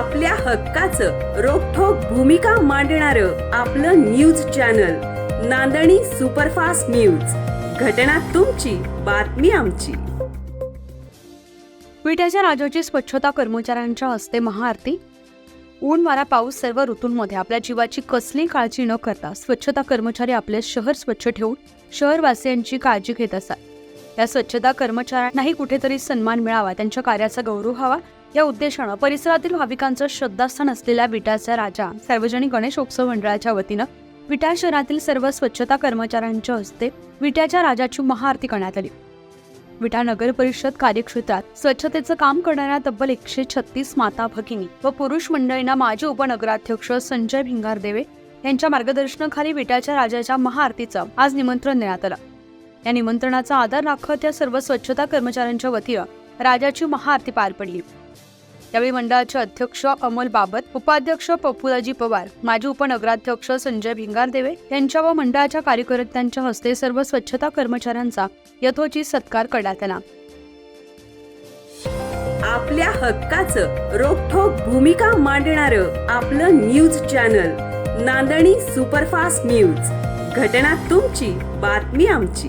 आपल्या हक्काचं रोखोक भूमिका मांडणारं आपलं news channel Nandani superfast news. घटना तुमची बातमी आमची. विट्याच्या राजाची स्वच्छता कर्मचाऱ्यांच्या हस्ते महाआरती? ऊन वारा पाऊस सर्व ऋतूंमध्ये आपल्या जीवाची कसली काळजी न करता स्वच्छता कर्मचारी आपले शहर स्वच्छ ठेवून शहरवासियांची काळजी घेत असतात. या स्वच्छता कर्मचाऱ्यांनाही कुठेतरी सन्मान मिळावा त्यांच्या कार्याचा गौरव व्हावा या उद्देशानं परिसरातील भाविकांचं श्रद्धास्थान असलेल्या विटाचा राजा सार्वजनिक गणेशोत्सव मंडळाच्या वतीनं विटा शहरातील सर्व स्वच्छता कर्मचाऱ्यांच्या हस्ते विट्याच्या राजाची महाआरती करण्यात आली. विटा नगर परिषद कार्यक्षेत्रात स्वच्छतेचं काम करणाऱ्या तब्बल एकशे छत्तीस माता भगिनी व पुरुष मंडळींना माजी उपनगराध्यक्ष संजय भिंगारदेवे यांच्या मार्गदर्शनाखाली विट्याच्या राजाच्या महाआरतीचं आज निमंत्रण देण्यात आलं. या निमंत्रणाचा आदर राखत या सर्व स्वच्छता कर्मचाऱ्यांच्या वतीनं राजाची महाआरती पार पडली. यावेळी मंडळाचे अध्यक्ष अमोल बाबत उपाध्यक्ष पप्पूलाजी पवार माजी उपनगराध्यक्ष संजय भिंगारदेवे यांच्या व मंडळाच्या कार्यकर्त्यांच्या हस्ते सर्व स्वच्छता कर्मचाऱ्यांचा यथोचित सत्कार करण्यात आला. आपल्या हक्काचं रोखोक भूमिका मांडणारं आपलं news channel Nandani superfast news. घटना तुमची बातमी आमची.